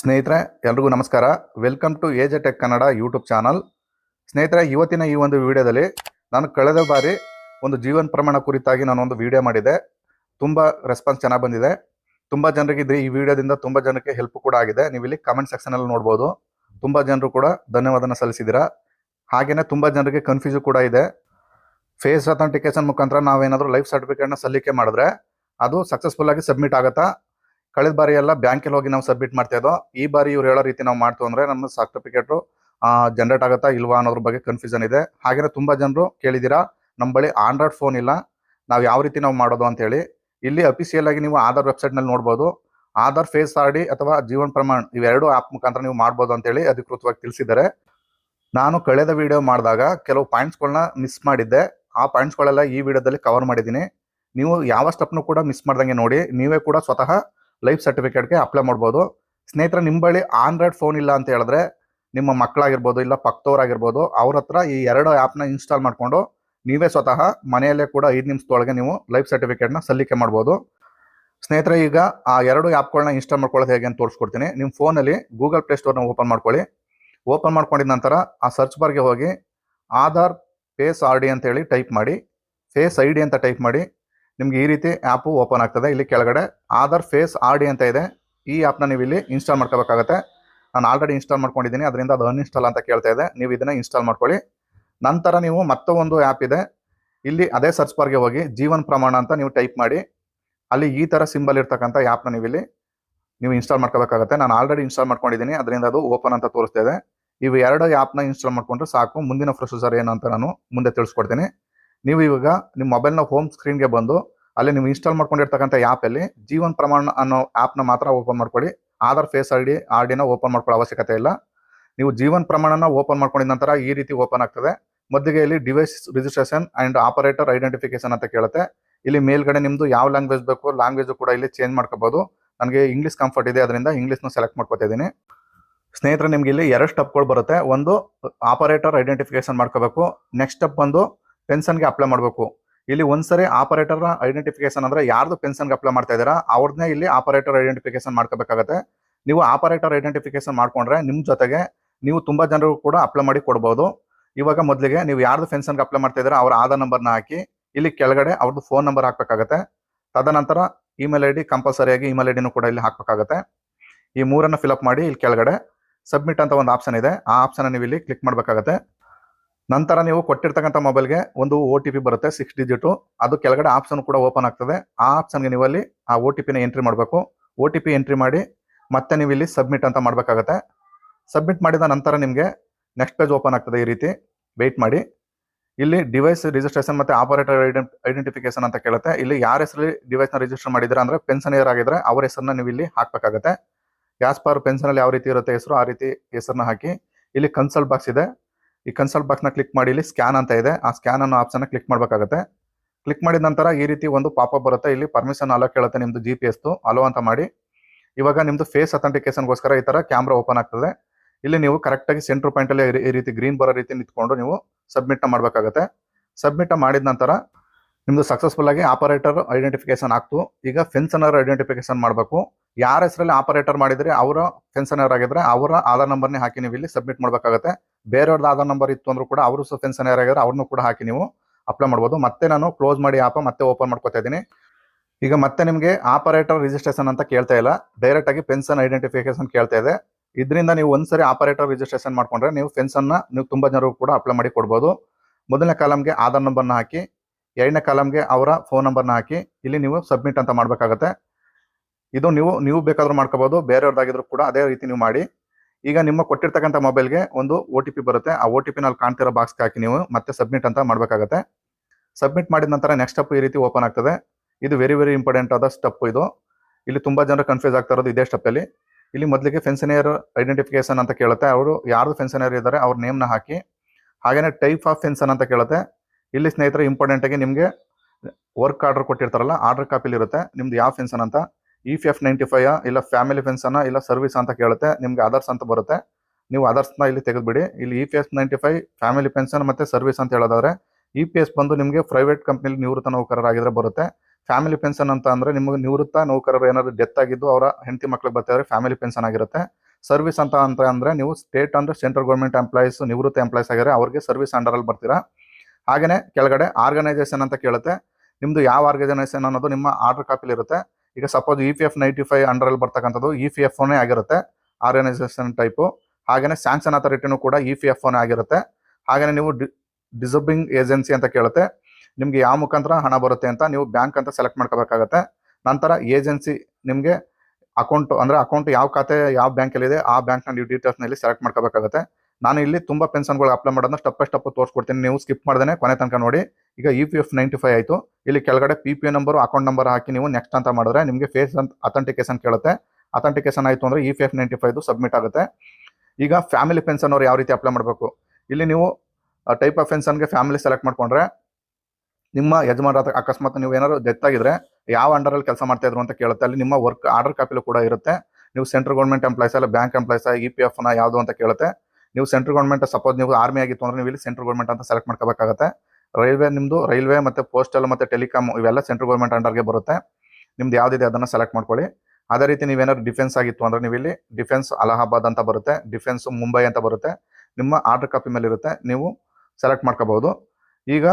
ಸ್ನೇಹಿತರೆ, ಎಲ್ರಿಗೂ ನಮಸ್ಕಾರ. Welcome to age tech Kannada YouTube channel ಸ್ನೇಹಿತರೆ, ಇವತ್ತಿನ ಈ ಒಂದು ವಿಡಿಯೋದಲ್ಲಿ ನಾನು ಕಳೆದ ಬಾರಿ ಒಂದು ಜೀವನ ಪ್ರಮಾಣ ಕುರಿತಾಗಿ ನಾನು ಒಂದು ವಿಡಿಯೋ ಮಾಡಿದೆ. ತುಂಬ ರೆಸ್ಪಾನ್ಸ್ ಚೆನ್ನಾಗಿ ಬಂದಿದೆ. ತುಂಬ ಜನರಿಗೆ ಇದು ಈ ವಿಡಿಯೋದಿಂದ ತುಂಬ ಜನಕ್ಕೆ ಹೆಲ್ಪ್ ಕೂಡ ಆಗಿದೆ. ನೀವು ಇಲ್ಲಿ ಕಮೆಂಟ್ ಸೆಕ್ಷನಲ್ಲಿ ನೋಡ್ಬೋದು. ತುಂಬ ಜನರು ಕೂಡ ಧನ್ಯವಾದನ ಸಲ್ಲಿಸಿದ್ದೀರಾ ಹಾಗೆಯೇ ತುಂಬ ಜನರಿಗೆ ಕನ್ಫ್ಯೂಸು ಕೂಡ ಇದೆ. ಫೇಸ್ ಅಥೆಂಟಿಕೇಶನ್ ಮುಖಾಂತರ ನಾವೇನಾದರೂ ಲೈಫ್ ಸರ್ಟಿಫಿಕೇಟ್ನ ಸಲ್ಲಿಕೆ ಮಾಡಿದ್ರೆ ಅದು ಸಕ್ಸಸ್ಫುಲ್ ಆಗಿ ಸಬ್ಮಿಟ್ ಆಗುತ್ತಾ? ಕಳೆದ ಬಾರಿ ಎಲ್ಲ ಬ್ಯಾಂಕಲ್ಲಿ ಹೋಗಿ ನಾವು ಸಬ್ಮಿಟ್ ಮಾಡ್ತಾ ಇದ್ದೋ, ಈ ಬಾರಿ ಇವ್ರು ಹೇಳೋ ರೀತಿ ನಾವು ಮಾಡ್ತು ಅಂದ್ರೆ ನಮ್ಮ ಸರ್ಟಿಫಿಕೇಟು ಜನರೇಟ್ ಆಗುತ್ತಾ ಇಲ್ವಾ ಅನ್ನೋದ್ರ ಬಗ್ಗೆ ಕನ್ಫ್ಯೂಷನ್ ಇದೆ. ಹಾಗೆಯೇ ತುಂಬ ಜನರು ಕೇಳಿದ್ದೀರಾ ನಮ್ಮ ಬಳಿ ಆಂಡ್ರಾಯ್ಡ್ ಫೋನ್ ಇಲ್ಲ, ನಾವು ಯಾವ ರೀತಿ ನಾವು ಮಾಡೋದು ಅಂತ ಹೇಳಿ. ಇಲ್ಲಿ ಅಫಿಷಿಯಲ್ ಆಗಿ ನೀವು ಆಧಾರ್ ವೆಬ್ಸೈಟ್ನಲ್ಲಿ ನೋಡ್ಬೋದು. ಆಧಾರ್ ಫೇಸ್ ಆರ್ ಡಿ ಅಥವಾ ಜೀವನ್ ಪ್ರಮಾಣ್ ಇವೆರಡು ಆಪ್ ಮುಖಾಂತರ ನೀವು ಮಾಡ್ಬೋದು ಅಂತೇಳಿ ಅಧಿಕೃತವಾಗಿ ತಿಳಿಸಿದ್ದಾರೆ. ನಾನು ಕಳೆದ ವಿಡಿಯೋ ಮಾಡಿದಾಗ ಕೆಲವು ಪಾಯಿಂಟ್ಸ್ಗಳನ್ನ ಮಿಸ್ ಮಾಡಿದ್ದೆ. ಆ ಪಾಯಿಂಟ್ಸ್ಗಳೆಲ್ಲ ಈ ವಿಡಿಯೋದಲ್ಲಿ ಕವರ್ ಮಾಡಿದ್ದೀನಿ. ನೀವು ಯಾವ ಸ್ಟೆಪ್ನು ಕೂಡ ಮಿಸ್ ಮಾಡ್ದಂಗೆ ನೋಡಿ, ನೀವೇ ಕೂಡ ಸ್ವತಃ ಲೈಫ್ ಸರ್ಟಿಫಿಕೇಟ್ಗೆ ಅಪ್ಲೈ ಮಾಡ್ಬೋದು. ಸ್ನೇಹಿತರೆ ನಿಮ್ಮ ಬಳಿ ಆಂಡ್ರಾಯ್ಡ್ ಫೋನ್ ಇಲ್ಲ ಅಂತ ಹೇಳಿದ್ರೆ ನಿಮ್ಮ ಮಕ್ಕಳಾಗಿರ್ಬೋದು ಇಲ್ಲ ಪಕ್ಕದವ್ರಾಗಿರ್ಬೋದು, ಅವ್ರ ಹತ್ರ ಈ ಎರಡು ಆ್ಯಪ್ನ ಇನ್ಸ್ಟಾಲ್ ಮಾಡಿಕೊಂಡು ನೀವೇ ಸ್ವತಃ ಮನೆಯಲ್ಲೇ ಕೂಡ ಐದು ನಿಮಿಷದೊಳಗೆ ನೀವು ಲೈಫ್ ಸರ್ಟಿಫಿಕೇಟ್ನ ಸಲ್ಲಿಕೆ ಮಾಡ್ಬೋದು. ಸ್ನೇಹಿತರೆ, ಈಗ ಆ ಎರಡು ಆ್ಯಪ್ಗಳನ್ನ ಇನ್ಸ್ಟಾಲ್ ಮಾಡ್ಕೊಳ್ಳೋದು ಹೇಗೆ ಅಂತ ತೋರಿಸ್ಕೊಡ್ತೀನಿ. ನಿಮ್ಮ ಫೋನಲ್ಲಿ ಗೂಗಲ್ ಪ್ಲೇ ಸ್ಟೋರ್ನ ಓಪನ್ ಮಾಡ್ಕೊಳ್ಳಿ. ಓಪನ್ ಮಾಡ್ಕೊಂಡಿದ ನಂತರ ಆ ಸರ್ಚ್ ಬಾರ್ಗೆ ಹೋಗಿ ಆಧಾರ್ ಫೇಸ್ ಆರ್ ಡಿ ಅಂತೇಳಿ ಟೈಪ್ ಮಾಡಿ. ಫೇಸ್ ಐ ಡಿ ಅಂತ ಟೈಪ್ ಮಾಡಿ. ನಿಮ್ಗೆ ಈ ರೀತಿ ಆ್ಯಪು ಓಪನ್ ಆಗ್ತದೆ. ಇಲ್ಲಿ ಕೆಳಗಡೆ ಆಧಾರ್ ಫೇಸ್ ಆರ್ ಡಿ ಅಂತ ಇದೆ. ಈ ಆ್ಯಪ್ನ ನೀವು ಇಲ್ಲಿ ಇನ್ಸ್ಟಾಲ್ ಮಾಡ್ಕೋಬೇಕಾಗತ್ತೆ. ನಾನು ಆಲ್ರೆಡಿ ಇನ್ಸ್ಟಾಲ್ ಮಾಡ್ಕೊಂಡಿದ್ದೀನಿ. ಅದರಿಂದ ಅದು ಅನ್ಇನ್ಸ್ಟಾಲ್ ಅಂತ ಕೇಳ್ತಾ ಇದೆ. ನೀವು ಇದನ್ನ ಇನ್ಸ್ಟಾಲ್ ಮಾಡ್ಕೊಳ್ಳಿ. ನಂತರ ನೀವು ಮತ್ತೊಂದು ಆ್ಯಪ್ ಇದೆ. ಇಲ್ಲಿ ಅದೇ ಸರ್ಚ್ ಬಾರ್ಗೆ ಹೋಗಿ ಜೀವನ್ ಪ್ರಮಾಣ ಅಂತ ನೀವು ಟೈಪ್ ಮಾಡಿ. ಅಲ್ಲಿ ಈ ಥರ ಸಿಂಬಲ್ ಇರ್ತಕ್ಕಂಥ ಆ್ಯಪ್ನ ನೀವು ಇಲ್ಲಿ ನೀವು ಇನ್ಸ್ಟಾಲ್ ಮಾಡ್ಕೋಬೇಕಾಗತ್ತೆ. ನಾನು ಆಲ್ರೆಡಿ ಇನ್ಸ್ಟಾಲ್ ಮಾಡ್ಕೊಂಡಿದ್ದೀನಿ. ಅದರಿಂದ ಅದು ಓಪನ್ ಅಂತ ತೋರಿಸ್ತಾ ಇದೆ. ಇವು ಎರಡು ಆ್ಯಪ್ನ ಇನ್ಸ್ಟಾಲ್ ಮಾಡ್ಕೊಂಡ್ರೆ ಸಾಕು. ಮುಂದಿನ ಪ್ರೊಸೆಸರ್ ಏನು ಅಂತ ನಾನು ಮುಂದೆ ತಿಳಿಸ್ಕೊಡ್ತೀನಿ. ನೀವು ಇವಾಗ ನಿಮ್ಮ ಮೊಬೈಲ್ನ ಹೋಮ್ ಸ್ಕ್ರೀನ್ಗೆ ಬಂದು ಅಲ್ಲಿ ನೀವು ಇನ್ಸ್ಟಾಲ್ ಮಾಡ್ಕೊಂಡಿರ್ತಕ್ಕಂಥ ಆ್ಯಪಲ್ಲಿ ಜೀವನ್ ಪ್ರಮಾಣ ಅನ್ನೋ ಆ್ಯಪ್ನ ಮಾತ್ರ ಓಪನ್ ಮಾಡ್ಕೊಳ್ಳಿ Aadhaar face I D R ಡಿನ open ಮಾಡ್ಕೊಳ್ಳೋ ಅವಶ್ಯಕತೆ ಇಲ್ಲ. ನೀವು ಜೀವನ್ ಪ್ರಮಾಣನ ಓಪನ್ ಮಾಡ್ಕೊಂಡಿದ ನಂತರ ಈ ರೀತಿ ಓಪನ್ ಆಗ್ತದೆ. ಮೊದಲಿಗೆ ಇಲ್ಲಿ device registration and operator identification ಅಂತ ಕೇಳುತ್ತೆ. ಇಲ್ಲಿ ಮೇಲ್ಗಡೆ ನಿಮ್ದು ಯಾವ ಲ್ಯಾಂಗ್ವೇಜ್ ಬೇಕು ಲ್ಯಾಂಗ್ವೇಜ್ ಕೂಡ ಇಲ್ಲಿ ಚೇಂಜ್ ಮಾಡ್ಕೋಬೋದು. ನನಗೆ ಇಂಗ್ಲೀಷ್ ಕಂಫರ್ಟ್ ಇದೆ, ಅದರಿಂದ ಇಂಗ್ಲೀಷ್ನ ಸೆಲೆಕ್ಟ್ ಮಾಡ್ಕೊತಾ ಇದ್ದೀನಿ. ಸ್ನೇಹಿತರೆ, ನಿಮ್ಗೆ ಇಲ್ಲಿ ಎರಡು ಸ್ಟೆಪ್ಗಳು ಬರುತ್ತೆ. ಒಂದು ಆಪರೇಟರ್ ಐಡೆಂಟಿಫಿಕೇಶನ್ ಮಾಡ್ಕೋಬೇಕು. ನೆಕ್ಸ್ಟ್ ಸ್ಟೆಪ್ ಬಂದು ಪೆನ್ಷನ್ಗೆ ಅಪ್ಲೈ ಮಾಡಬೇಕು. ಇಲ್ಲಿ ಒಂದ್ಸರಿ ಆಪರೇಟರ್ ಐಡೆಂಟಿಫಿಕೇಶನ್ ಅಂದ್ರೆ ಯಾರ್ದು ಪೆನ್ಷನ್ಗೆ ಅಪ್ಲೈ ಮಾಡ್ತಾ ಇದ್ದೀರಾ ಅವ್ರನ್ನೇ ಇಲ್ಲಿ ಆಪರೇಟರ್ ಐಡೆಂಟಿಫಿಕೇಶನ್ ಮಾಡ್ಕೋಬೇಕಾಗತ್ತೆ. ನೀವು ಆಪರೇಟರ್ ಐಡೆಂಟಿಫಿಕೇಶನ್ ಮಾಡ್ಕೊಂಡ್ರೆ ನಿಮ್ಮ ಜೊತೆಗೆ ನೀವು ತುಂಬಾ ಜನರು ಕೂಡ ಅಪ್ಲೈ ಮಾಡಿ ಕೊಡ್ಬೋದು. ಇವಾಗ ಮೊದಲಿಗೆ ನೀವು ಯಾರ್ದು ಪೆನ್ಷನ್ಗೆ ಅಪ್ಲೈ ಮಾಡ್ತಾ ಇದ್ದೀರಾ, ಅವ್ರ ಆಧಾರ್ ನಂಬರ್ನ ಹಾಕಿ, ಇಲ್ಲಿ ಕೆಳಗಡೆ ಅವ್ರದ್ದು ಫೋನ್ ನಂಬರ್ ಹಾಕಬೇಕಾಗತ್ತೆ. ತದನಂತರ ಇಮೇಲ್ ಐ ಡಿ ಕಂಪಲ್ಸರಿಯಾಗಿ ಇಮೇಲ್ ಐ ಡಿನೂ ಕೂಡ ಇಲ್ಲಿ ಹಾಕಬೇಕಾಗತ್ತೆ. ಈ ಮೂರನ್ನ ಫಿಲಪ್ ಮಾಡಿ ಇಲ್ಲಿ ಕೆಳಗಡೆ ಸಬ್ಮಿಟ್ ಅಂತ ಒಂದು ಆಪ್ಷನ್ ಇದೆ. ಆ ಆಪ್ಷನ್ ನೀವು ಇಲ್ಲಿ ಕ್ಲಿಕ್ ಮಾಡಬೇಕಾಗತ್ತೆ. ನಂತರ ನೀವು ಕೊಟ್ಟಿರ್ತಕ್ಕಂಥ ಮೊಬೈಲ್ಗೆ ಒಂದು ಒ ಟಿ ಪಿ ಬರುತ್ತೆ ಸಿಕ್ಸ್ ಡಿಜಿಟು ಅದು ಕೆಳಗಡೆ ಆಪ್ಷನ್ ಕೂಡ ಓಪನ್ ಆಗ್ತದೆ. ಆ ಆಪ್ಷನ್ಗೆ ನೀವು ಅಲ್ಲಿ ಆ ಒ ಟಿ ಪಿನ ಎಂಟ್ರಿ ಮಾಡಬೇಕು. ಒ ಟಿ ಪಿ ಎಂಟ್ರಿ ಮಾಡಿ ಮತ್ತೆ ನೀವು ಇಲ್ಲಿ ಸಬ್ಮಿಟ್ ಅಂತ ಮಾಡಬೇಕಾಗತ್ತೆ. ಸಬ್ಮಿಟ್ ಮಾಡಿದ ನಂತರ ನಿಮಗೆ ನೆಕ್ಸ್ಟ್ ಪೇಜ್ ಓಪನ್ ಆಗ್ತದೆ ಈ ರೀತಿ. ವೆಯ್ಟ್ ಮಾಡಿ. ಇಲ್ಲಿ ಡಿವೈಸ್ ರಿಜಿಸ್ಟ್ರೇಷನ್ ಮತ್ತು ಆಪರೇಟರ್ ಐಡೆಂಟಿಫಿಕೇಶನ್ ಅಂತ ಕೇಳುತ್ತೆ. ಇಲ್ಲಿ ಯಾರ ಹೆಸರಲ್ಲಿ ಡಿವೈಸ್ನ ರಿಜಿಸ್ಟರ್ ಮಾಡಿದ್ರೆ ಅಂದರೆ ಪೆನ್ಷನಿಯರ್ ಆಗಿದ್ರೆ ಅವರ ಹೆಸರನ್ನ ನೀವು ಇಲ್ಲಿ ಹಾಕಬೇಕಾಗತ್ತೆ ಯಾಸ್ ಪರ್ ಪೆನ್ಷನಲ್ಲಿ ಯಾವ ರೀತಿ ಇರುತ್ತೆ ಹೆಸರು, ಆ ರೀತಿ ಹೆಸರನ್ನ ಹಾಕಿ. ಇಲ್ಲಿ ಕನ್ಸಲ್ಟ್ ಬಾಕ್ಸ್ ಇದೆ. ಈ ಕನ್ಸಲ್ಟ್ ಬಾಕ್ಸ್ನ ಕ್ಲಿಕ್ ಮಾಡಿ ಇಲ್ಲಿ ಸ್ಕ್ಯಾನ್ ಅಂತ ಇದೆ. ಆ ಸ್ಕ್ಯಾನ್ ಅನ್ನೋ ಆಪ್ಷನ್ ಕ್ಲಿಕ್ ಮಾಡಬೇಕಾಗುತ್ತೆ. ಕ್ಲಿಕ್ ಮಾಡಿದ ನಂತರ ಈ ರೀತಿ ಒಂದು ಪಾಪಪ್ ಬರುತ್ತೆ. ಇಲ್ಲಿ ಪರ್ಮಿಷನ್ ಅಲೋ ಕೇಳುತ್ತೆ ನಿಮ್ದು ಜಿ ಪಿ ಎಸ್ದು ಅಲೋ ಅಂತ ಮಾಡಿ. ಇವಾಗ ನಿಮ್ದು ಫೇಸ್ ಅಥೆಂಟಿಕೇಶನ್ಗೋಸ್ಕರ ಈ ತರ ಕ್ಯಾಮ್ರಾ ಓಪನ್ ಆಗ್ತದೆ. ಇಲ್ಲಿ ನೀವು ಕರೆಕ್ಟಾಗಿ ಸೆಂಟ್ರ್ ಪಾಯಿಂಟಲ್ಲಿ ಈ ರೀತಿ ಗ್ರೀನ್ ಬರೋ ರೀತಿ ನಿಂತ್ಕೊಂಡು ನೀವು ಸಬ್ಮಿಟ್ನ ಮಾಡಬೇಕಾಗತ್ತೆ. ಸಬ್ಮಿಟ್ ಮಾಡಿದ ನಂತರ ನಿಮ್ದು ಸಕ್ಸಸ್ಫುಲ್ ಆಗಿ ಆಪರೇಟರ್ ಐಡೆಂಟಿಫಿಕೇಶನ್ ಆಗ್ತು. ಈಗ ಫೆನ್ಸನರ್ ಐಡೆಂಟಿಫಿಕೇಶನ್ ಮಾಡಬೇಕು. ಯಾರ ಹೆಸರಲ್ಲಿ ಆಪರೇಟರ್ ಮಾಡಿದ್ರೆ ಅವರ ಫೆನ್ಸನರ್ ಆಗಿದ್ರೆ ಅವರ ಆಧಾರ್ ನಂಬರ್ನೇ ಹಾಕಿ ನೀವು ಇಲ್ಲಿ ಸಬ್ಮಿಟ್ ಮಾಡಬೇಕಾಗತ್ತೆ. ಬೇರೆಯವ್ರದ್ದು ಆಧಾರ್ ನಂಬರ್ ಇತ್ತು ಅಂದ್ರೂ ಕೂಡ ಅವರು ಸಹ ಪೆನ್ಷನ್ ಯಾರಾಗಿದ್ರೆ ಅವ್ರನ್ನೂ ಕೂಡ ಹಾಕಿ ನೀವು ಅಪ್ಲೈ ಮಾಡ್ಬೋದು. ಮತ್ತೆ ನಾನು ಕ್ಲೋಸ್ ಮಾಡಿ ಆಪ ಮತ್ತೆ ಓಪನ್ ಮಾಡ್ಕೋತಾ ಇದ್ದೀನಿ. ಈಗ ಮತ್ತೆ ನಿಮಗೆ ಆಪರೇಟರ್ ರಿಜಿಸ್ಟ್ರೇಷನ್ ಅಂತ ಕೇಳ್ತಾ ಇಲ್ಲ. ಡೈರೆಕ್ಟ್ ಆಗಿ ಪೆನ್ಷನ್ ಐಡೆಂಟಿಫಿಕೇಶನ್ ಕೇಳ್ತಾ ಇದೆ. ಇದರಿಂದ ನೀವು ಒಂದ್ಸರಿ ಆಪರೇಟರ್ ರಿಜಿಸ್ಟ್ರೇಷನ್ ಮಾಡ್ಕೊಂಡ್ರೆ ನೀವು ಪೆನ್ಷನ್ನ ನೀವು ತುಂಬಾ ಜನರು ಕೂಡ ಅಪ್ಲೈ ಮಾಡಿ ಕೊಡ್ಬೋದು. ಮೊದಲನೇ ಕಾಲಮ್ಗೆ ಆಧಾರ್ ನಂಬರ್ನ ಹಾಕಿ, ಎರಡನೇ ಕಾಲಮ್ಗೆ ಅವರ ಫೋನ್ ನಂಬರ್ನ ಹಾಕಿ, ಇಲ್ಲಿ ನೀವು ಸಬ್ಮಿಟ್ ಅಂತ ಮಾಡಬೇಕಾಗತ್ತೆ. ಇದು ನೀವು ನೀವು ಬೇಕಾದ್ರೂ ಮಾಡ್ಕೋಬಹುದು ಬೇರೆಯವ್ರದ್ದಾಗಿದ್ರು ಕೂಡ ಅದೇ ರೀತಿ ನೀವು ಮಾಡಿ. ಈಗ ನಿಮ್ಮ ಕೊಟ್ಟಿರ್ತಕ್ಕಂಥ ಮೊಬೈಲ್ಗೆ ಒಂದು ಒ ಟಿ ಪಿ ಬರುತ್ತೆ. ಆ ಒ ಟಿ ಪಿನಲ್ಲಿ ಕಾಣ್ತಿರೋ ಬಾಕ್ಸ್ಗೆ ಹಾಕಿ ನೀವು ಮತ್ತೆ ಸಬ್ಮಿಟ್ ಅಂತ ಮಾಡಬೇಕಾಗತ್ತೆ. ಸಬ್ಮಿಟ್ ಮಾಡಿದ ನಂತರ ನೆಕ್ಸ್ಟ್ ಸ್ಟೆಪ್ ಈ ರೀತಿ ಓಪನ್ ಆಗ್ತದೆ. ಇದು ವೆರಿ ವೆರಿ ಇಂಪಾರ್ಟೆಂಟ್ ಆದ ಸ್ಟೆಪ್ ಇದು. ಇಲ್ಲಿ ತುಂಬಾ ಜನ ಕನ್ಫ್ಯೂಸ್ ಆಗ್ತಾ ಇರೋದು ಇದೇ ಸ್ಟೆಪ್ಪಲ್ಲಿ ಇಲ್ಲಿ ಮೊದಲಿಗೆ ಫೆನ್ಸನಿಯರ್ ಐಡೆಂಟಿಫಿಕೇಶನ್ ಅಂತ ಕೇಳುತ್ತೆ. ಅವರು ಯಾರು ಫೆನ್ಸನಿಯರ್ ಇದ್ದಾರೆ, ಅವ್ರ ನೇಮ್ನ ಹಾಕಿ. ಹಾಗೆಯೇ ಟೈಪ್ ಆಫ್ ಫೆನ್ಸನ್ ಅಂತ ಕೇಳುತ್ತೆ. ಇಲ್ಲಿ ಸ್ನೇಹಿತರೆ ಇಂಪಾರ್ಟೆಂಟ್ ಆಗಿ ನಿಮಗೆ ವರ್ಕ್ ಆರ್ಡರ್ ಕೊಟ್ಟಿರ್ತಾರಲ್ಲ ಆರ್ಡರ್ ಕಾಪಿಲಿರುತ್ತೆ ನಿಮ್ದು ಯಾವ ಫೆನ್ಸನ್ ಅಂತ. E P F ninety five ಇಲ್ಲ ಫ್ಯಾಮಿಲಿ ಫೆನ್ಸನ್ ಇಲ್ಲ ಸರ್ವಿಸ್ ಅಂತ ಕೇಳುತ್ತೆ, ನಿಮ್ಗೆ ಆಧಾರ್ಸ್ ಅಂತ ಬರುತ್ತೆ. ನೀವು ಅದರ್ಸ್ನ ಇಲ್ಲಿ ತೆಗೆದುಬಿಡಿ. ಇಲ್ಲಿ E P F ninety five family pension ಮತ್ತೆ ಸರ್ವಿಸ್ ಅಂತ ಹೇಳೋದಾದ್ರೆ ಇ ಪಿ ಎಸ್ ಬಂದು ನಿಮಗೆ ಪ್ರೈವೇಟ್ ಕಂಪ್ನಿಲಿ ನಿವೃತ್ತ ನೌಕರರಾಗಿದ್ರೆ ಬರುತ್ತೆ. ಫ್ಯಾಮಿಲಿ ಪೆನ್ಷನ್ ಅಂತ ಅಂದ್ರೆ ನಿಮಗೆ ನಿವೃತ್ತ ನೌಕರರು ಏನಾದ್ರು ಡೆತ್ ಆಗಿದ್ದು ಅವರ ಹೆಂಡತಿ ಮಕ್ಳಿಗೆ ಬರ್ತಾ ಇದ್ರೆ ಫ್ಯಾಮಿಲಿ ಪೆನ್ಷನ್ ಆಗಿರುತ್ತೆ ಸರ್ವಿಸ್ ಅಂತ ಅಂತ ಅಂದರೆ ನೀವು ಸ್ಟೇಟ್ ಅಂದರೆ ಸೆಂಟ್ರಲ್ ಗೌರ್ಮೆಂಟ್ ಎಂಪ್ಲಾಯೀಸ್ ನಿವೃತ್ತ ಎಂಪ್ಲಾಯೀಸ್ ಆಗಿದ್ರೆ ಅವ್ರಿಗೆ ಸರ್ವಿಸ್ ಅಂಡರಲ್ಲಿ ಬರ್ತೀರಾ? ಹಾಗೆಯೇ ಕೆಳಗಡೆ ಆರ್ಗನೈಸೇಷನ್ ಅಂತ ಕೇಳುತ್ತೆ. ನಿಮ್ಮದು ಯಾವ ಆರ್ಗನೈಸೇಷನ್ ಅನ್ನೋದು ನಿಮ್ಮ ಆರ್ಡರ್ ಕಾಪಿಲಿ ಇರುತ್ತೆ. ಈಗ suppose E P F ninety five ಅಂಡರಲ್ಲಿ ಬರ್ತಕ್ಕಂಥದ್ದು ಇ ಪಿ ಎಫ್ ಓನೇ ಆಗಿರುತ್ತೆ ಆರ್ಗನೈಸೇಷನ್ ಟೈಪು ಹಾಗೆಯೇ ಸ್ಯಾಂಕ್ಷನ್ ಅಥಾರಿಟಿನೂ ಕೂಡ ಇ ಪಿ ಎಫ್ ಓನೇ ಆಗಿರುತ್ತೆ. ಹಾಗೆಯೇ ನೀವು ಡಿಸರ್ಬಿಂಗ್ ಏಜೆನ್ಸಿ ಅಂತ ಕೇಳುತ್ತೆ. ನಿಮಗೆ ಯಾವ ಮುಖಾಂತರ ಹಣ ಬರುತ್ತೆ ಅಂತ ನೀವು ಬ್ಯಾಂಕ್ ಅಂತ ಸೆಲೆಕ್ಟ್ ಮಾಡ್ಕೋಬೇಕಾಗತ್ತೆ. ನಂತರ ಏಜೆನ್ಸಿ ನಿಮಗೆ ಅಕೌಂಟ್ ಅಂದರೆ ಅಕೌಂಟ್ ಯಾವ ಖಾತೆ ಯಾವ ಬ್ಯಾಂಕಲ್ಲಿದೆ ಆ ಬ್ಯಾಂಕ್ನ ನೀವು ಡೀಟೇಲ್ಸ್ನಲ್ಲಿ ಸೆಲೆಕ್ಟ್ ಮಾಡ್ಕೋಬೇಕಾಗತ್ತೆ. ನಾನು ಇಲ್ಲಿ ತುಂಬ ಪೆನ್ಷನ್ಗಳು ಅಪ್ಲೈ ಮಾಡೋದನ್ನ ಸ್ಟೆಪ್ ಸ್ಟೆಪ್ ತೋರಿಸ್ಕೊಡ್ತೀನಿ. ನೀವು ಸ್ಕಿಪ್ ಮಾಡ್ದೇ ಕೊನೆ ತನಕ ನೋಡಿ. ಈಗ E P F ninety five ಆಯಿತು. ಇಲ್ಲಿ ಕೆಳಗಡೆ P P number account number ಹಾಕಿ ನೀವು ನೆಕ್ಸ್ಟ್ ಅಂತ ಮಾಡಿದ್ರೆ ನಿಮಗೆ ಫೇಸ್ ಅಥೆಂಟಿಕೇಶನ್ ಕೇಳುತ್ತೆ. ಅಥೆಂಟಿಕೇಶನ್ ಆಯಿತು ಅಂದರೆ E P F ninety five submit ಆಗುತ್ತೆ. ಈಗ ಫ್ಯಾಮಿಲಿ ಪೆನ್ಷನ್ ಅವ್ರು ಯಾವ ರೀತಿ ಅಪ್ಲೈ ಮಾಡಬೇಕು? ಇಲ್ಲಿ ನೀವು ಟೈಪ್ ಆಫ್ ಪೆನ್ಷನ್ಗೆ ಫ್ಯಾಮಿಲಿ ಸೆಲೆಕ್ಟ್ ಮಾಡ್ಕೊಂಡ್ರೆ ನಿಮ್ಮ ಯಜಮಾನ ಅಕಸ್ಮಾತ್ ನೀವು ಏನಾದ್ರು ಡೆತ್ ಆಗಿದ್ರೆ ಯಾವ ಅಂಡರಲ್ಲಿ ಕೆಲಸ ಮಾಡ್ತಾ ಇದ್ರು ಅಂತ ಕೇಳುತ್ತೆ. ಅಲ್ಲಿ ನಿಮ್ಮ ವರ್ಕ್ ಆರ್ಡರ್ ಕಾಪಿಲು ಕೂಡ ಇರುತ್ತೆ. ನೀವು ಸೆಂಟ್ರಲ್ ಗೌರ್ಮೆಂಟ್ ಎಂಪ್ಲಾಯ್ಸ್ ಅಲ್ಲ ಬ್ಯಾಂಕ್ ಎಂಪ್ಲಾಯ್ಸ್ ಇ ಪಿ ಎಫ್ನ ಯಾವುದು ಅಂತ ಕೇಳುತ್ತೆ. ನೀವು ಸೆಂಟ್ರಲ್ ಗೌರ್ಮೆಂಟ್ ಸಪೋಸ್ ನೀವು ಆರ್ಮಿ ಆಗಿತ್ತು ಅಂದ್ರೆ ನೀವು ಇಲ್ಲಿ ಸೆಂಟ್ರಲ್ ಗೌರ್ಮೆಂಟ್ ಅಂತ ಸೆಲೆಕ್ಟ್ ಮಾಡ್ಕೋಬೇಕಾಗುತ್ತೆ. ರೈಲ್ವೆ ನಿಮ್ಮದು ರೈಲ್ವೆ ಮತ್ತೆ ಪೋಸ್ಟಲ್ ಮತ್ತೆ ಟೆಲಿಕಾಮ್ ಇವೆಲ್ಲ ಸೆಂಟ್ರಲ್ ಗೌರ್ಮೆಂಟ್ ಅಂಡರ್ಗೆ ಬರುತ್ತೆ. ನಿಮ್ದು ಯಾವ್ದಿದೆ ಅದನ್ನ ಸೆಲೆಕ್ಟ್ ಮಾಡ್ಕೊಳ್ಳಿ. ಅದೇ ರೀತಿ ನೀವೇನಾದ್ರು ಡಿಫೆನ್ಸ್ ಆಗಿತ್ತು ಅಂದ್ರೆ ನೀವು ಇಲ್ಲಿ ಡಿಫೆನ್ಸ್ ಅಲಹಾಬಾದ್ ಅಂತ ಬರುತ್ತೆ ಡಿಫೆನ್ಸ್ ಮುಂಬೈ ಅಂತ ಬರುತ್ತೆ, ನಿಮ್ಮ ಆರ್ಡರ್ ಕಾಪಿ ಮೇಲೆ ಇರುತ್ತೆ ನೀವು ಸೆಲೆಕ್ಟ್ ಮಾಡ್ಕೋಬಹುದು. ಈಗ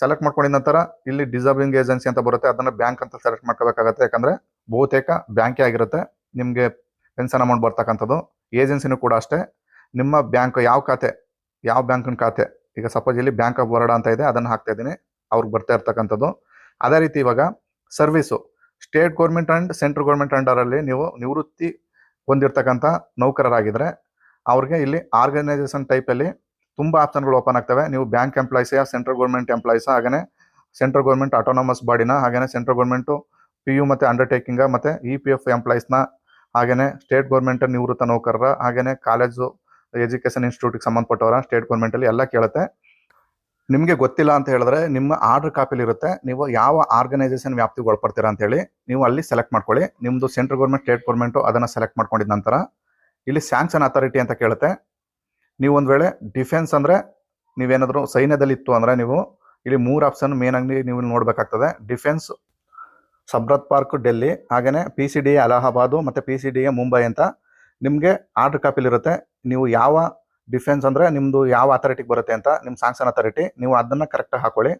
ಸೆಲೆಕ್ಟ್ ಮಾಡ್ಕೊಂಡಿದ ನಂತರ ಇಲ್ಲಿ ಡಿಸರ್ವಿಂಗ್ ಏಜೆನ್ಸಿ ಅಂತ ಬರುತ್ತೆ, ಅದನ್ನ ಬ್ಯಾಂಕ್ ಅಂತ ಸೆಲೆಕ್ಟ್ ಮಾಡ್ಕೋಬೇಕಾಗತ್ತೆ. ಯಾಕಂದ್ರೆ ಬಹುತೇಕ ಬ್ಯಾಂಕೇ ಆಗಿರುತ್ತೆ, ನಿಮಗೆ ಪೆನ್ಷನ್ ಅಮೌಂಟ್ ಬರ್ತಕ್ಕಂಥದ್ದು. ಏಜೆನ್ಸಿನೂ ಕೂಡ ಅಷ್ಟೇ. ನಿಮ್ಮ ಬ್ಯಾಂಕ್ ಯಾವ ಖಾತೆ, ಯಾವ ಬ್ಯಾಂಕಿನ ಖಾತೆ, ಈಗ ಸಪೋಸ್ ಇಲ್ಲಿ ಬ್ಯಾಂಕ್ ಆಫ್ ಬರೋಡ ಅಂತ ಇದೆ, ಅದನ್ನು ಹಾಕ್ತಾ ಇದ್ದೀನಿ. ಅವ್ರಿಗೆ ಬರ್ತಾ ಇರ್ತಕ್ಕಂಥದ್ದು. ಅದೇ ರೀತಿ ಇವಾಗ service. State government and central government ಅಂಡರಲ್ಲಿ ನೀವು ನಿವೃತ್ತಿ ಹೊಂದಿರತಕ್ಕಂಥ ನೌಕರರಾಗಿದ್ದರೆ ಅವ್ರಿಗೆ ಇಲ್ಲಿ ಆರ್ಗನೈಸೇಷನ್ ಟೈಪಲ್ಲಿ ತುಂಬ ಆಪ್ಷನ್ಗಳು ಓಪನ್ ಆಗ್ತವೆ. ನೀವು bank employees central government employees ಹಾಗೆಯೇ ಸೆಂಟ್ರಲ್ ಗೌರ್ಮೆಂಟ್ ಆಟೋನಮಸ್ ಬಾಡಿನ ಹಾಗೆಯೇ ಸೆಂಟ್ರಲ್ ಗೌರ್ಮೆಂಟು ಪಿ ಯು ಮತ್ತು ಅಂಡರ್ಟೇಕಿಂಗ ಮತ್ತು ಇ ಪಿ ಎಫ್ ಎಂಪ್ಲಾಯ್ಸ್ನ ಹಾಗೆಯೇ ಸ್ಟೇಟ್ ಗೌರ್ಮೆಂಟ್ ನಿವೃತ್ತ ನೌಕರರ ಹಾಗೆಯೇ ಕಾಲೇಜು ಎಜುಕೇಷನ್ ಇನ್ಸ್ಟಿಟ್ಯೂಟ್ಗೆ ಸಂಬಂಧಪಟ್ಟವರ ಸ್ಟೇಟ್ ಗೌರ್ಮೆಂಟಲ್ಲಿ ಎಲ್ಲ ಕೇಳುತ್ತೆ. ನಿಮಗೆ ಗೊತ್ತಿಲ್ಲ ಅಂತ ಹೇಳಿದ್ರೆ ನಿಮ್ಮ ಆರ್ಡರ್ ಕಾಪಿಲಿ ಇರುತ್ತೆ. ನೀವು ಯಾವ ಆರ್ಗನೈಸೇಷನ್ ವ್ಯಾಪ್ತಿಗೆ ಒಳಪಡ್ತೀರಾ ಅಂತ ಹೇಳಿ ನೀವು ಅಲ್ಲಿ ಸೆಲೆಕ್ಟ್ ಮಾಡ್ಕೊಳ್ಳಿ. ನಿಮ್ಮದು ಸೆಂಟ್ರಲ್ ಗೌರ್ಮೆಂಟ್ ಸ್ಟೇಟ್ ಗೌರ್ಮೆಂಟು ಅದನ್ನು ಸೆಲೆಕ್ಟ್ ಮಾಡ್ಕೊಂಡಿದ ನಂತರ ಇಲ್ಲಿ ಸ್ಯಾಂಕ್ಷನ್ ಅಥಾರಿಟಿ ಅಂತ ಕೇಳುತ್ತೆ. ನೀವು ಒಂದು ವೇಳೆ ಡಿಫೆನ್ಸ್ ಅಂದರೆ ನೀವೇನಾದರೂ ಸೈನ್ಯದಲ್ಲಿ ಇತ್ತು ಅಂದರೆ ನೀವು ಇಲ್ಲಿ ಮೂರು ಆಪ್ಷನ್ ಮೇನ್ ಆಗಿ ನೀವು ನೋಡಬೇಕಾಗ್ತದೆ. ಡಿಫೆನ್ಸ್ ಸಬ್ರತ್ ಪಾರ್ಕ್ ಡೆಲ್ಲಿ ಹಾಗೆಯೇ P C D A Allahabad ಮತ್ತು P C D A Mumbai ಅಂತ ನಿಮಗೆ ಆರ್ಡರ್ ಕಾಪಿಲಿರುತ್ತೆ ನೀವು ಯಾವ ಡಿಫೆನ್ಸ್ ಅಂದರೆ ನಿಮ್ಮದು ಯಾವ ಅಥಾರಿಟಿಗೆ ಬರುತ್ತೆ ಅಂತ ನಿಮ್ಮ ಸ್ಯಾಂಕ್ಷನ್ ಅಥಾರಿಟಿ ನೀವು ಅದನ್ನು ಕರೆಕ್ಟಾಗಿ ಹಾಕೊಳ್ಳಿ.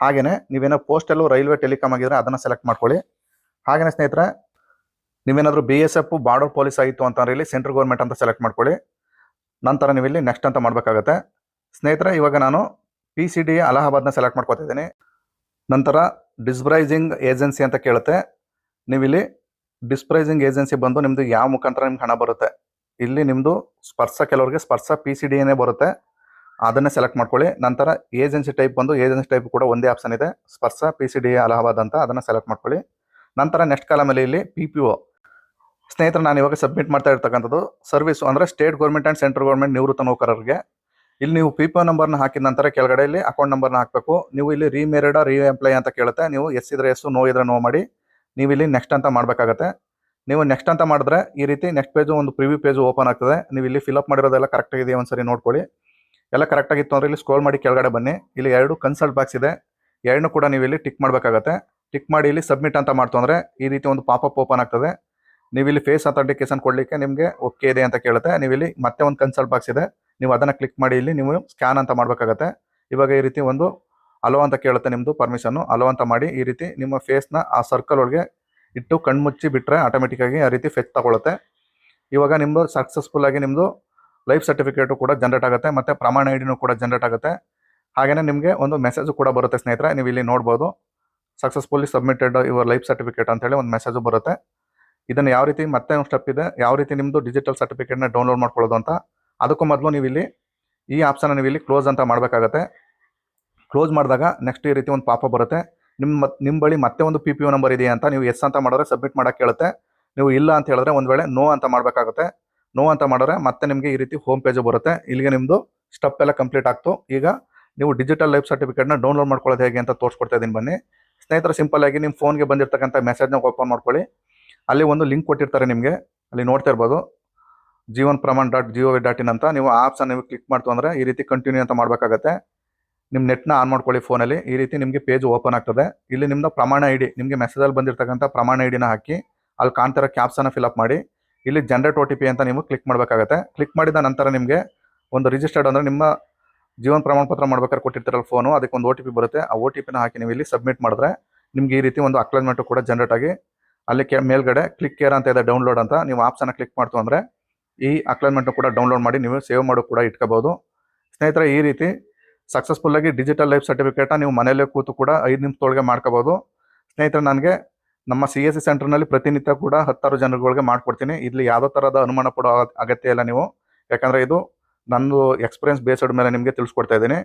ಹಾಗೆಯೇ ನೀವೇನೋ ಪೋಸ್ಟಲ್ಲು ರೈಲ್ವೆ ಟೆಲಿಕಾಮ್ ಆಗಿದ್ರೆ ಅದನ್ನು ಸೆಲೆಕ್ಟ್ ಮಾಡ್ಕೊಳ್ಳಿ. ಹಾಗೆಯೇ ಸ್ನೇಹಿತರೆ, ನೀವೇನಾದರೂ B S F border police ಆಯಿತು ಅಂತಂದ್ರೆ ಇಲ್ಲಿ ಸೆಂಟ್ರಲ್ ಗೌರ್ಮೆಂಟ್ ಅಂತ ಸೆಲೆಕ್ಟ್ ಮಾಡ್ಕೊಳ್ಳಿ. ನಂತರ ನೀವು ಇಲ್ಲಿ ನೆಕ್ಸ್ಟ್ ಅಂತ ಮಾಡಬೇಕಾಗತ್ತೆ. ಸ್ನೇಹಿತರೆ, ಇವಾಗ ನಾನು ಪಿ ಸಿ ಡಿ ಅಲಹಾಬಾದ್ನ ಸೆಲೆಕ್ಟ್ ಮಾಡ್ಕೊತಿದ್ದೀನಿ. ನಂತರ ಡಿಸ್ಬ್ರೈಸಿಂಗ್ ಏಜೆನ್ಸಿ ಅಂತ ಕೇಳುತ್ತೆ. ನೀವಿಲ್ಲಿ ಡಿಸ್ಪ್ರೈಸಿಂಗ್ ಏಜೆನ್ಸಿ ಬಂದು ನಿಮ್ಮದು ಯಾವ ಮುಖಾಂತರ ನಿಮ್ಗೆ ಹಣ ಬರುತ್ತೆ. ಇಲ್ಲಿ ನಿಮ್ಮದು ಸ್ಪರ್ಶ ಕೆಲವರಿಗೆ ಸ್ಪರ್ಶ ಪಿ ಸಿ ಡಿ ಏನೇ ಬರುತ್ತೆ. ಅದನ್ನೇ ಸೆಲೆಕ್ಟ್ ಮಾಡ್ಕೊಳ್ಳಿ. ನಂತರ ಏಜೆನ್ಸಿ ಟೈಪ್ ಬಂದು ಏಜೆನ್ಸಿ ಟೈಪ್ ಕೂಡ ಒಂದೇ ಆಪ್ಷನ್ ಇದೆ. ಸ್ಪರ್ಶ ಪಿ ಸಿ ಡಿ ಅಲಹಾಬಾದ್ ಅಂತ ಅದನ್ನು ಸೆಲೆಕ್ಟ್ ಮಾಡ್ಕೊಳ್ಳಿ. ನಂತರ ನೆಕ್ಸ್ಟ್ ಕಾಲಮಲ್ಲಿ ಇಲ್ಲಿ ಪಿ ಪಿ ಒ ಸ್ನೇಹಿತರೆ, ನಾನು ಇವಾಗ ಸಬ್ಮಿಟ್ ಮಾಡ್ತಾ ಇರ್ತಕ್ಕಂಥದ್ದು ಸರ್ವಿಸು ಅಂದರೆ state government and central government ನಿವೃತ್ತ ನೌಕರರಿಗೆ. ಇಲ್ಲಿ ನೀವು ಪಿ ಪಿ ಒ ನಂಬರ್ನ ಹಾಕಿದ ನಂತರ ಕೆಳಗಡೆ ಇಲ್ಲಿ ಅಕೌಂಟ್ ನಂಬರ್ನ ಹಾಕಬೇಕು. ನೀವು ಇಲ್ಲಿ ರೀಮೇರಿಡ ರೀ ಎಂಪ್ಲಾಯ್ ಅಂತ ಕೇಳುತ್ತೆ. ನೀವು ಎಸ್ ಇದ್ರೆ ಎಸ್ ನೋ ಇದ್ರೆ ನೋ ಮಾಡಿ. ನೀವು ಇಲ್ಲಿ ನೆಕ್ಸ್ಟ್ ಅಂತ ಮಾಡಬೇಕಾಗತ್ತೆ. ನೀವು ನೆಕ್ಸ್ಟ್ ಅಂತ ಮಾಡಿದ್ರೆ ಈ ರೀತಿ ನೆಕ್ಸ್ಟ್ ಪೇಜು ಒಂದು ಪ್ರಿವ್ಯೂ ಪೇಜು ಓಪನ್ ಆಗ್ತದೆ. ನೀವು ಇಲ್ಲಿ ಫಿಲಪ್ ಮಾಡಿರೋದೆಲ್ಲ ಕರೆಕ್ಟ್ ಒಂದು ಸರಿ ನೋಡ್ಕೊಳ್ಳಿ. ಎಲ್ಲ ಕರೆಕ್ಟ್ ಆಗಿತ್ತು ಅಂದ್ರೆ ಇಲ್ಲಿ ಸ್ಕ್ರೋಲ್ ಮಾಡಿ ಕೆಳಗಡೆ ಬನ್ನಿ. ಇಲ್ಲಿ ಎರಡು ಕನ್ಸಲ್ಟ್ ಬಾಕ್ಸ್ ಇದೆ. ಎರಡನ್ನೂ ಕೂಡ ನೀವು ಇಲ್ಲಿ ಟಿಕ್ ಮಾಡಬೇಕಾಗತ್ತೆ. ಟಿಕ್ ಮಾಡಿ ಇಲ್ಲಿ ಸಬ್ಮಿಟ್ ಅಂತ ಮಾಡ್ತು ಅಂದರೆ ಈ ರೀತಿ ಒಂದು ಪಾಪಪ್ ಓಪನ್ ಆಗ್ತದೆ. ನೀವು ಇಲ್ಲಿ ಫೇಸ್ ಅಥೆಂಟಿಕೇಶನ್ ಕೊಡಲಿಕ್ಕೆ ನಿಮಗೆ ಓಕೆ ಇದೆ ಅಂತ ಕೇಳುತ್ತೆ. ನೀವು ಇಲ್ಲಿ ಮತ್ತೆ ಒಂದು ಕನ್ಸಲ್ಟ್ ಬಾಕ್ಸ್ ಇದೆ. ನೀವು ಅದನ್ನು ಕ್ಲಿಕ್ ಮಾಡಿ ಇಲ್ಲಿ ನೀವು ಸ್ಕ್ಯಾನ್ ಅಂತ ಮಾಡಬೇಕಾಗತ್ತೆ. ಇವಾಗ ಈ ರೀತಿ ಒಂದು ಅಲೋ ಅಂತ ಕೇಳುತ್ತೆ ನಿಮ್ಮದು ಪರ್ಮಿಷನ್ನು ಅಲೋ ಅಂತ ಮಾಡಿ ಈ ರೀತಿ ನಿಮ್ಮ ಫೇಸ್ನ ಆ ಸರ್ಕಲ್ ಒಳಗೆ ಇಟ್ಟು ಕಣ್ಮುಚ್ಚಿ ಬಿಟ್ಟರೆ ಆಟೋಮೆಟಿಕ್ಕಾಗಿ ಆ ರೀತಿ ಫೆಚ್ ತಗೊಳುತ್ತೆ. ಇವಾಗ ನಿಮ್ಮದು ಸಕ್ಸಸ್ಫುಲ್ ಆಗಿ ನಿಮ್ಮದು ಲೈಫ್ ಸರ್ಟಿಫಿಕೇಟು ಕೂಡ ಜನ್ರೇಟ್ ಆಗುತ್ತೆ, ಮತ್ತು ಪ್ರಮಾಣ ಐ ಡಿನೂ ಕೂಡ ಜನ್ರೇಟ್ ಆಗುತ್ತೆ. ಹಾಗೆಯೇ ನಿಮಗೆ ಒಂದು ಮೆಸೇಜು ಕೂಡ ಬರುತ್ತೆ ಸ್ನೇಹಿತರೆ, ನೀವು ಇಲ್ಲಿ ನೋಡ್ಬೋದು. Successfully submitted your life certificate ಅಂತೇಳಿ ಒಂದು ಮೆಸೇಜು ಬರುತ್ತೆ. ಇದನ್ನು ಯಾವ ರೀತಿ ಮತ್ತೆ ಒಂದು ಸ್ಟೆಪ್ ಇದೆ, ಯಾವ ರೀತಿ ನಿಮ್ಮದು ಡಿಜಿಟಲ್ ಸರ್ಟಿಫಿಕೇಟ್ನ ಡೌನ್ಲೋಡ್ ಮಾಡ್ಕೊಳ್ಳೋದು ಅಂತ, ಅದಕ್ಕೂ ಮೊದಲು ನೀವು ಇಲ್ಲಿ ಈ ಆಪ್ಷನ್ ನೀವು ಇಲ್ಲಿ ಕ್ಲೋಸ್ ಅಂತ ಮಾಡಬೇಕಾಗತ್ತೆ. ಕ್ಲೋಸ್ ಮಾಡಿದಾಗ ನೆಕ್ಸ್ಟ್ ಈ ರೀತಿ ಒಂದು ಪಾಪ ಬರುತ್ತೆ. ನಿಮ್ಮ ನಿಮ್ಮ ಬಳಿ ಮತ್ತೆ ಒಂದು ಪಿ ಪಿ ಒ ನಂಬರ್ ಇದೆಯಾ ಅಂತ ನೀವು ಎಸ್ ಅಂತ ಮಾಡಿದ್ರೆ ಸಬ್ಮಿಟ್ ಮಾಡೋಕೆ ಕೇಳುತ್ತೆ. ನೀವು ಇಲ್ಲ ಅಂತ ಹೇಳಿದ್ರೆ ಒಂದು ವೇಳೆ ನೋ ಅಂತ ಮಾಡಬೇಕಾಗುತ್ತೆ. ನೋ ಅಂತ ಮಾಡಿದ್ರೆ ಮತ್ತೆ ನಿಮಗೆ ಈ ರೀತಿ ಹೋಮ್ ಪೇಜು ಬರುತ್ತೆ. ಇಲ್ಲಿಗೆ ನಿಮ್ಮದು ಸ್ಟೆಪ್ ಎಲ್ಲ ಕಂಪ್ಲೀಟ್ ಆಗ್ತು. ಈಗ ನೀವು ಡಿಜಿಟಲ್ ಲೈಫ್ ಸರ್ಟಿಫಿಕೇಟ್ನ ಡೌನ್ಲೋಡ್ ಮಾಡ್ಕೊಳ್ಳೋದು ಹೇಗೆ ಅಂತ ತೋರಿಸ್ಕೊಡ್ತಾ ಇದ್ದೀನಿ ಬನ್ನಿ. ಸ್ನೇಹಿತರೆ ಸಿಂಪಲ್ ಆಗಿ ನಿಮ್ಮ ಫೋನ್ಗೆ ಬಂದಿರತಕ್ಕಂಥ ಮೆಸೇಜ್ನ ಓಪನ್ ಮಾಡ್ಕೊಳ್ಳಿ. ಅಲ್ಲಿ ಒಂದು ಲಿಂಕ್ ಕೊಟ್ಟಿರ್ತಾರೆ ನಿಮಗೆ. ಅಲ್ಲಿ ನೋಡ್ತಾ ಇರ್ಬೋದು. Jeevan Pramaan dot gov dot in ಅಂತ ನೀವು ಆಪ್ಸನ್ನು ನೀವು ಕ್ಲಿಕ್ ಮಾಡ್ತು ಅಂದರೆ ಈ ರೀತಿ ಕಂಟಿನ್ಯೂ ಅಂತ ಮಾಡಬೇಕಾಗತ್ತೆ. ನಿಮ್ಮ ನೆಟ್ನ ಆನ್ ಮಾಡ್ಕೊಳ್ಳಿ ಫೋನಲ್ಲಿ ಈ ರೀತಿ ನಿಮಗೆ ಪೇಜ್ ಓಪನ್ ಆಗ್ತದೆ. ಇಲ್ಲಿ ನಿಮ್ಮದು ಪ್ರಮಾಣ ಐ ಡಿ ನಿಮಗೆ ಮೆಸೇಜಲ್ಲಿ ಬಂದಿರತಕ್ಕಂಥ ಪ್ರಮಾಣ ಐ ಡಿನ ಹಾಕಿ, ಅಲ್ಲಿ ಕಾಣ್ತಿರೋ ಕ್ಯಾಪ್ಸನ್ನು ಫಿಲಪ್ ಮಾಡಿ. ಇಲ್ಲಿ ಜನರೇಟ್ ಒ ಅಂತ ನೀವು ಕ್ಲಿಕ್ ಮಾಡಬೇಕಾಗತ್ತೆ. ಕ್ಲಿಕ್ ಮಾಡಿದ ನಂತರ ನಿಮಗೆ ಒಂದು ರಿಜಿಸ್ಟರ್ಡ್ ಅಂದರೆ ನಿಮ್ಮ ಜೀವನ ಪ್ರಮಾಣ ಪತ್ರ ಮಾಡ್ಬೇಕಾದ್ರೆ ಕೊಟ್ಟಿರ್ತಾರಲ್ಲ ಫೋನು ಅದಕ್ಕೆ ಒಂದು ಒ ಬರುತ್ತೆ. ಆ ಒ ಹಾಕಿ ನೀವು ಇಲ್ಲಿ ಸಬ್ಮಿಟ್ ಮಾಡಿದ್ರೆ ನಿಮಗೆ ಈ ರೀತಿ ಒಂದು ಅಕ್ಲೈನ್ಮೆಂಟು ಕೂಡ ಜನರೇಟ್ ಆಗಿ ಅಲ್ಲಿ ಕೆ, ಮೇಲ್ಗಡೆ ಕ್ಲಿಕ್ ಕೇರ್ ಅಂತ ಇದೆ ಡೌನ್ಲೋಡ್ ಅಂತ, ನೀವು ಆಪ್ಸನ್ನು ಕ್ಲಿಕ್ ಮಾಡ್ತು ಅಂದರೆ ಈ ಅಕ್ಲಾಜ್ಮೆಂಟು ಕೂಡ ಡೌನ್ಲೋಡ್ ಮಾಡಿ ನೀವು ಸೇವ್ ಮಾಡೋ ಕೂಡ ಇಟ್ಕೋಬೋದು. ಸ್ನೇಹಿತರೆ, ಈ ರೀತಿ ಸಕ್ಸಸ್ಫುಲ್ಲಾಗಿ ಡಿಜಿಟಲ್ ಲೈಫ್ ಸರ್ಟಿಫಿಕೇಟ್ನ ನೀವು ಮನೆಯಲ್ಲೇ ಕೂತು ಕೂಡ ಐದು ನಿಮಿಷದೊಳಗೆ ಮಾಡ್ಕೋಬಹುದು ಸ್ನೇಹಿತರೆ, ನನಗೆ ನಮ್ಮ ಸಿ ಎಸ್ ಸಿ ಸೆಂಟರ್ನಲ್ಲಿ ಪ್ರತಿನಿತ್ಯ ಕೂಡ ಹತ್ತಾರು ಜನಗಳಿಗೆ ಮಾಡ್ಕೊಡ್ತೀನಿ. ಇಲ್ಲಿ ಯಾವುದೋ ಥರದ ಅನುಮಾನ ಪಡೋ ಅಗ- ಅಗತ್ಯ ಇಲ್ಲ ನೀವು. ಯಾಕಂದರೆ ಇದು ನಂದು ಎಕ್ಸ್ಪೀರಿಯನ್ಸ್ ಬೇಸ್ಡ್ ಮೇಲೆ ನಿಮಗೆ ತಿಳಿಸ್ಕೊಡ್ತಾ ಇದ್ದೀನಿ.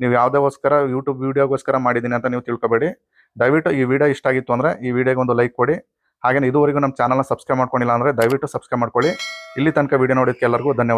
ನೀವು ಯಾವುದೋಸ್ಕರ ಯೂಟ್ಯೂಬ್ ವೀಡಿಯೋಗೋಸ್ಕರ ಮಾಡಿದ್ದೀನಿ ಅಂತ ನೀವು ತಿಳ್ಕೊಬೇಡಿ. ದಯವಿಟ್ಟು ಈ ವಿಡಿಯೋ ಇಷ್ಟ ಆಗಿತ್ತು ಅಂದರೆ ಈ ವಿಡಿಯೋಗೆ ಒಂದು ಲೈಕ್ ಕೊಡಿ. ಹಾಗೆ ಇದುವರೆಗೂ ನಮ್ಮ ಚಾನಲ್ನ ಸಬ್ಸ್ಕ್ರೈಬ್ ಮಾಡ್ಕೊಂಡಿಲ್ಲ ಅಂದರೆ ದಯವಿಟ್ಟು ಸಬ್ಸ್ಕ್ರೈಬ್ ಮಾಡ್ಕೊಳ್ಳಿ. ಇಲ್ಲಿ ತನಕ ವಿಡಿಯೋ ನೋಡೋದಕ್ಕೆ ಎಲ್ಲರಿಗೂ ಧನ್ಯವಾದ.